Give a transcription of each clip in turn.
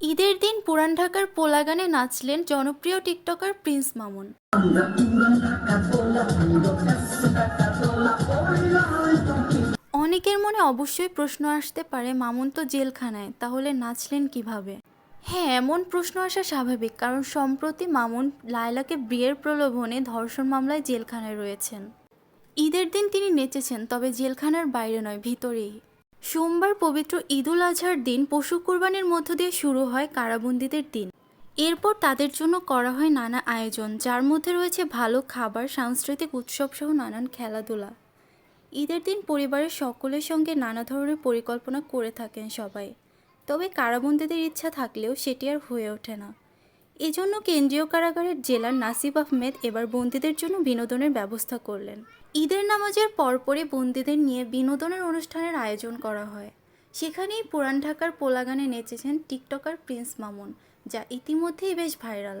ঈদের দিন পুরান ঢাকার পোলাগানে নাচলেন জনপ্রিয় টিকটকার প্রিন্স মামুন। অনেকের মনে অবশ্যই প্রশ্ন আসতে পারে, মামুন তো জেলখানায়, তাহলে নাচলেন কীভাবে? হ্যাঁ এমন প্রশ্ন আসা স্বাভাবিক, কারণ সম্প্রতি মামুন লায়লাকে বিয়ের প্রলোভনে ধর্ষণ মামলায় জেলখানায় রয়েছেন। ঈদের দিন তিনি নেচেছেন, তবে জেলখানার বাইরে নয়, ভিতরেই। সোমবার পবিত্র ঈদুল আজহার দিন পশু কুরবানির মধ্য দিয়ে শুরু হয় কারাবন্দীদের দিন। এরপর তাদের জন্য করা হয় নানা আয়োজন, যার মধ্যে রয়েছে ভালো খাবার, সাংস্কৃতিক উৎসব সহ নানান খেলাধুলা। ঈদের দিন পরিবারের সকলের সঙ্গে নানা ধরনের পরিকল্পনা করে থাকেন সবাই। তবে কারাবন্দীদের ইচ্ছা থাকলেও সেটি আর হয়ে ওঠে না। এজন্য কেন্দ্রীয় কারাগারের জেলার নাসিব আহমেদ এবার বন্দীদের জন্য বিনোদনের ব্যবস্থা করলেন। ঈদের নামাজের পরপরই বন্দীদের নিয়ে বিনোদনের অনুষ্ঠানের আয়োজন করা হয়। সেখানেই পুরান ঢাকার পোলাগানে নেচেছেন টিকটকার প্রিন্স মামুন, যা ইতিমধ্যেই বেশ ভাইরাল।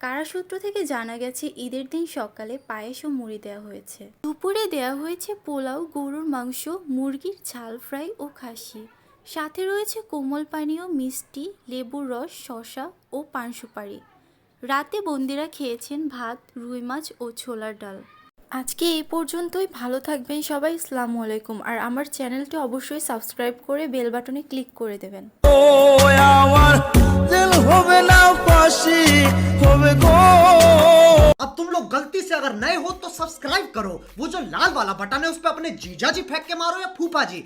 কারাসূত্র থেকে জানা গেছে, ঈদের দিন সকালে পায়েস ও মুড়ি দেওয়া হয়েছে। দুপুরে দেওয়া হয়েছে পোলাও, গরুর মাংস, মুরগির ঝাল ফ্রাই ও খাসি। সাথে রয়েছে কোমল পানীয় মিষ্টি লেবুর রস শসা ও পান সুপারি রাতে বন্দিরা খেয়েছেন ভাত রুই মাছ ও ছোলার ডাল আজকে এই পর্যন্তই ভালো থাকবেন সবাই আসসালামু আলাইকুম আর আমার চ্যানেলটি অবশ্যই সাবস্ক্রাইব করে বেল বাটনে ক্লিক করে দেবেন ও আমার দিল হবে না ফাঁসি হবে গো अब तुम लोग गलती से अगर नए हो तो सब्सक्राइब करो वो जो लाल वाला बटन है उस पर अपने जीजा जी फेंक के मारो या फूफा जी